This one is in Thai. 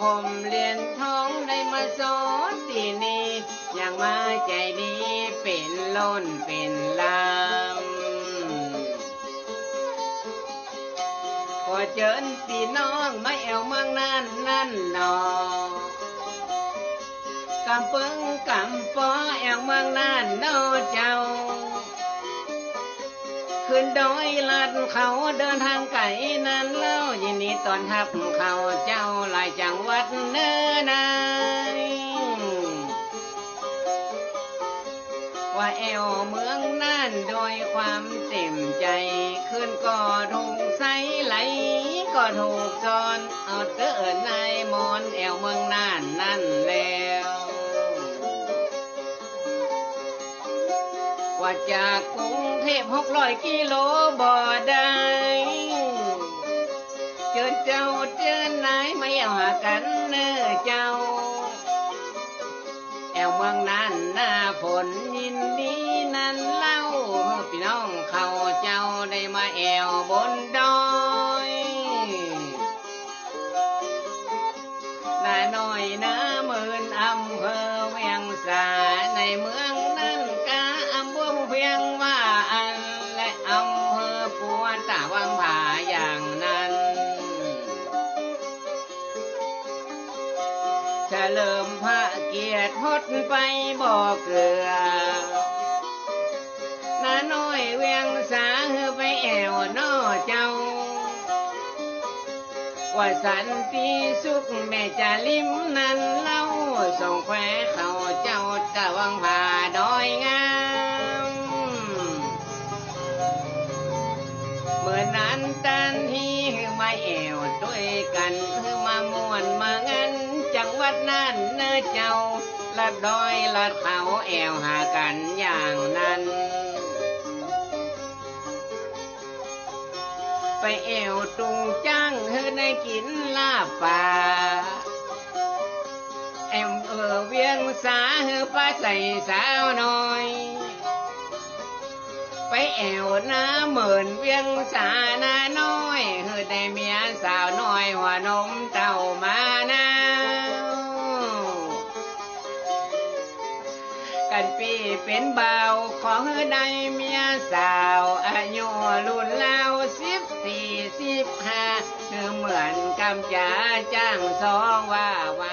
ผมเรียนท้องได้มาสอนที่นี่อย่างมาใจดีเป็นล้นเป็นลำพอเจิญพี่น้องไม่แอวมืองนั่นนั่นหนอกำปึงกำปอแอวมืองนั่นนอเจ้า ขึ้นดอยลัดเขาเดินทางไกลนั้นเล่ายินดีตอนทับเขาเจ้าหลายจังหวัดเนื้อนายว่าแอวเมืองนั่นโดยความเต็มใจ ขึ้นก็ถูกใสไหลก็ถูกจอนเอาเกิดนายมอนแอวเมืองน่านนั่นแล้ว ว่าจากกรุงเทพหกร้อยกิโลบ่ได้เจอเจ้าเจอนายไม่เอาหากันเน้อเจ้า แอวเมืองนั้นหน้าฝนยินดีนั้นเล่าพี่น้องเขาเจ้าได้มาแอวบนดอยนาน้อยนาหมื่นอำเภอเวียงสาในเมือง ยงว่าอันและอำเภอปัวตาวังผาอย่างนั้น เฉลิมพระเกียรติพดไปบ่อเกลือนาน้อยเวียงสาเฮอไปแอวนอเจ้า ว่าสันติสุขแม่จะลิมนั้นเล่าส่งแควเขาเจ้าตะวังผา นั้นตันที่คือมาแอวด้วยกันคือมามวนมางันจังหวัดนั้นเนื้อเจ้าลัดอยลัดเขาแอวหากันอย่างนั้น ไปแอวตุงจ้างเธอได้กินลาป่าแอมเออเวียงสาเธอป้าใส่สาวน้อย แอวน้าเหมือนเวียงสานาน้อยเธอได้เมียสาวน้อยหัวนมเต่ามานากันปีเป็นเบาของเธอได้เมียสาวอายุรุ่นแล้วสิบสี่สิบห้าเธอเหมือนกำจ่าจ้างสองว่าไว